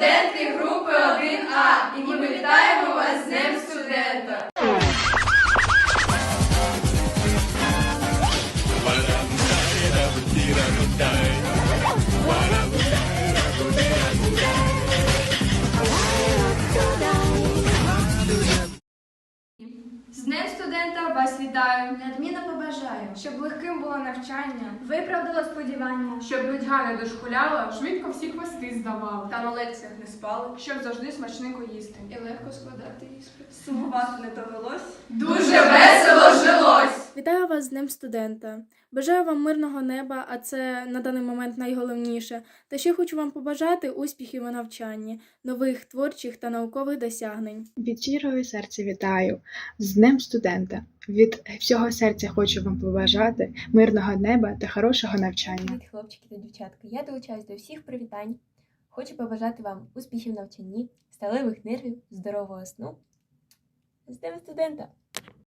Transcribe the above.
студенти групи 1А, і ми вітаємо вас з Днем студента. З Днем студента вас вітаю, Неодмінно побажаю, щоб легким було навчання, виправдало сподівання, Щоб нудьга не дошкуляла, швидко всі хвости здавали. та на лекціях не спали, Щоб завжди смачненько їсти. і легко складати іспит. Сумувати не довелось. Дуже весело жилось! Вітаю вас з Днем студента. Бажаю вам мирного неба, а це на даний момент найголовніше. Та ще хочу вам побажати успіхів у навчанні, нових творчих та наукових досягнень. Від щирого серця вітаю з Днем студента. Від всього серця хочу вам побажати мирного неба та хорошого навчання. Привіт, хлопчики та дівчатка. Я долучаюсь до всіх привітань. Хочу побажати вам успіхів навчанні, сталевих нервів, здорового сну. З Днем студента!